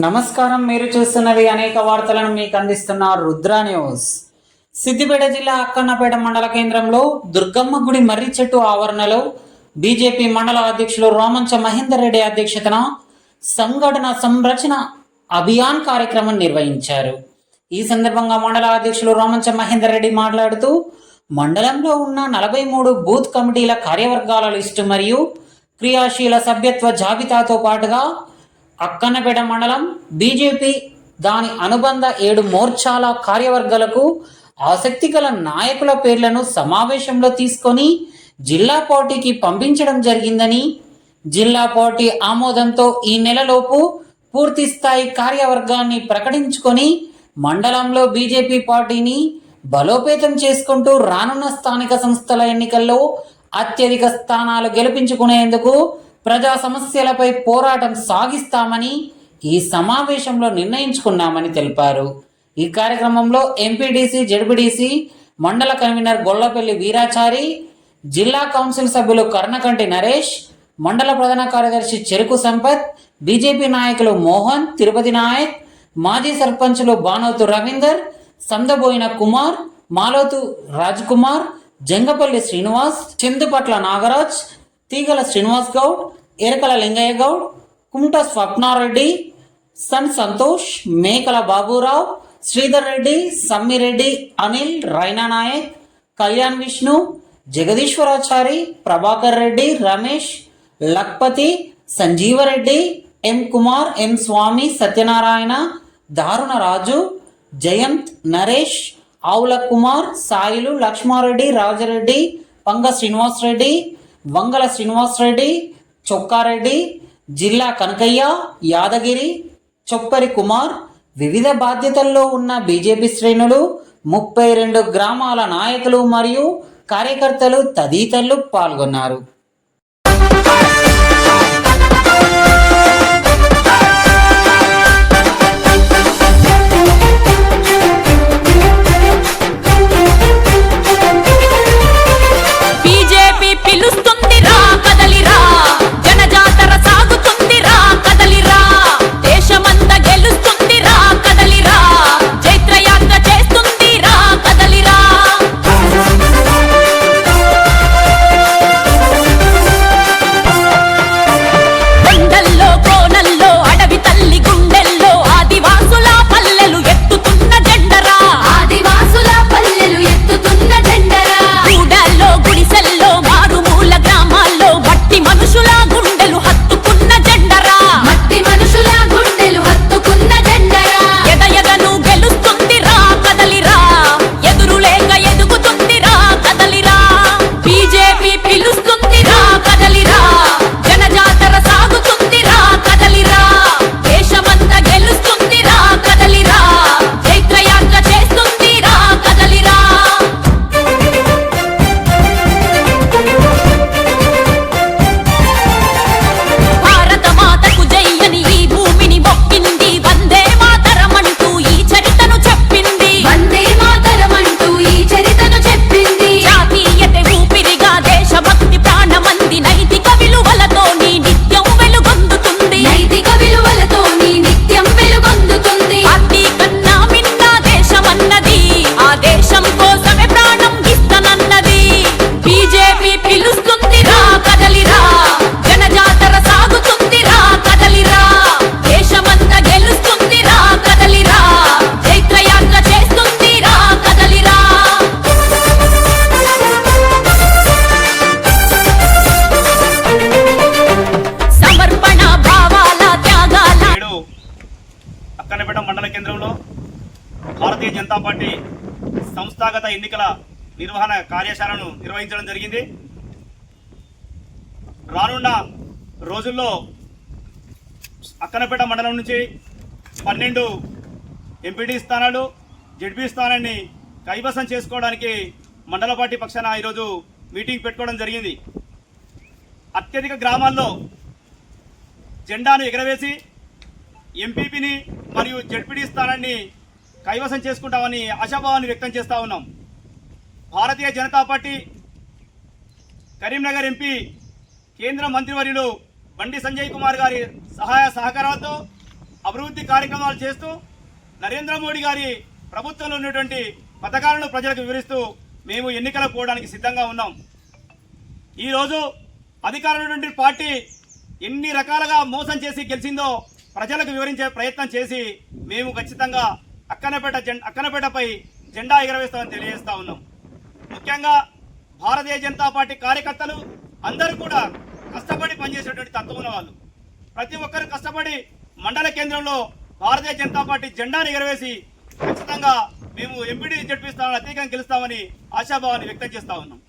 నమస్కారం మీరు చూస్తున్నది అనేక వార్తలను మీకు అందిస్తున్న రుద్ర న్యూస్. సిద్దిపేట జిల్లా అక్కన్నపేట మండల కేంద్రంలో దుర్గమ్మ గుడి మర్రి చెట్టు ఆవరణలో బీజేపీ మండల అధ్యక్షులు రోమంచ మహేందర్ రెడ్డి అధ్యక్షతన సంఘటన సంరచన అభియాన్ కార్యక్రమం నిర్వహించారు. ఈ సందర్భంగా మండల అధ్యక్షులు రోమంచ మహేందర్ రెడ్డి మాట్లాడుతూ మండలంలో ఉన్న నలభై మూడు బూత్ కమిటీల కార్యవర్గాల లిస్టు మరియు క్రియాశీల సభ్యత్వ జాబితాతో పాటుగా అక్కన్నపేట మండలం బీజేపీ దాని అనుబంధ ఏడు మోర్చాల కార్యవర్గాలకు ఆసక్తి గల నాయకుల పేర్లను సమావేశంలో తీసుకొని జిల్లా పార్టీకి పంపించడం జరిగిందని జిల్లా పార్టీ ఆమోదంతో ఈ నెలలోపు పూర్తి స్థాయి కార్యవర్గాన్ని ప్రకటించుకొని మండలంలో బీజేపీ పార్టీని బలోపేతం చేసుకుంటూ రానున్న స్థానిక సంస్థల ఎన్నికల్లో అత్యధిక స్థానాలు గెలిపించుకునేందుకు ప్రజా సమస్యలపై పోరాటం సాగిస్తామని ఈ సమావేశంలో నిర్ణయించుకున్నామని తెలిపారు. ఈ కార్యక్రమంలో ఎంపీడీసీ జడ్పీడీసీ మండల కన్వీనర్ గొల్లపల్లి వీరాచారి జిల్లా కౌన్సిల్ సభ్యులు కర్ణకంటి నరేష్ మండల ప్రధాన కార్యదర్శి చెరుకు సంపత్ బీజేపీ నాయకులు మోహన్ తిరుపతి నాయక్ మాజీ సర్పంచులు బానోతు రవీందర్ సందబోయిన కుమార్ మాలోతు రాజ్ కుమార్ జంగపల్లి శ్రీనివాస్ చిందుపట్ల నాగరాజ్ తీగల శ్రీనివాస్ గౌడ్ ఎరకల లింగయ్య గౌడ్ కుంట స్వప్నారెడ్డి సన్ సంతోష్ మేకల బాబురావు శ్రీధర్ రెడ్డి సమ్మిరెడ్డి అనిల్ రైనా నాయక్ కళ్యాణ్ విష్ణు జగదీశ్వరాచారి ప్రభాకర్ రెడ్డి రమేష్ లక్పతి సంజీవరెడ్డి ఎం కుమార్ ఎం స్వామి సత్యనారాయణ దారుణ రాజు జయంత్ నరేష్ ఆవుల కుమార్ సాయిలు లక్ష్మారెడ్డి రాజరెడ్డి పంగ శ్రీనివాసరెడ్డి వంగల శ్రీనివాసరెడ్డి చొక్కారెడ్డి జిల్లా కనకయ్య యాదగిరి చొప్పరి కుమార్ వివిధ బాధ్యతల్లో ఉన్న బీజేపీ శ్రేణులు ముప్పై రెండు గ్రామాల నాయకులు మరియు కార్యకర్తలు తదితరులు పాల్గొన్నారు. సంస్థాగత ఎన్నికల నిర్వహణ కార్యశాలను నిర్వహించడం జరిగింది. రానున్న రోజుల్లో అక్కనపేట మండలం నుంచి పన్నెండు ఎంపీటీ స్థానాలు జడ్పీ స్థానాన్ని కైవసం చేసుకోవడానికి మండల పార్టీ పక్షాన ఈరోజు మీటింగ్ పెట్టుకోవడం జరిగింది. అత్యధిక గ్రామాల్లో జెండాను ఎగరవేసి ఎంపీపీని మరియు జడ్పీడీ స్థానాన్ని కైవసం చేసుకుంటామని ఆశాభావాన్ని వ్యక్తం చేస్తూ ఉన్నాం. భారతీయ జనతా పార్టీ కరీంనగర్ ఎంపీ కేంద్ర మంత్రివర్యులు బండి సంజయ్ కుమార్ గారి సహాయ సహకారాలతో అభివృద్ధి కార్యక్రమాలు చేస్తూ నరేంద్ర మోడీ గారి ప్రభుత్వంలో ఉన్నటువంటి పథకాలను ప్రజలకు వివరిస్తూ మేము ఎన్నికలకు పోవడానికి సిద్ధంగా ఉన్నాం. ఈరోజు అధికారమైనటువంటి నుండి పార్టీ ఎన్ని రకాలుగా మోసం చేసి గెలిచిందో ప్రజలకు వివరించే ప్రయత్నం చేసి మేము ఖచ్చితంగా అక్కనపేట జెండా అక్కనపేటపై జెండా ఎగరవేస్తామని తెలియజేస్తా ఉన్నాం. ముఖ్యంగా భారతీయ జనతా పార్టీ కార్యకర్తలు అందరూ కూడా కష్టపడి పనిచేసేటువంటి తత్వం ఉన్న వాళ్ళు. ప్రతి ఒక్కరు కష్టపడి మండల కేంద్రంలో భారతీయ జనతా పార్టీ జెండాను ఎగరవేసి ఖచ్చితంగా మేము ఎంపీడీ జడ్పీ స్థానాలు అత్యధికంగా గెలుస్తామని ఆశాభావాన్ని వ్యక్తం చేస్తా ఉన్నాం.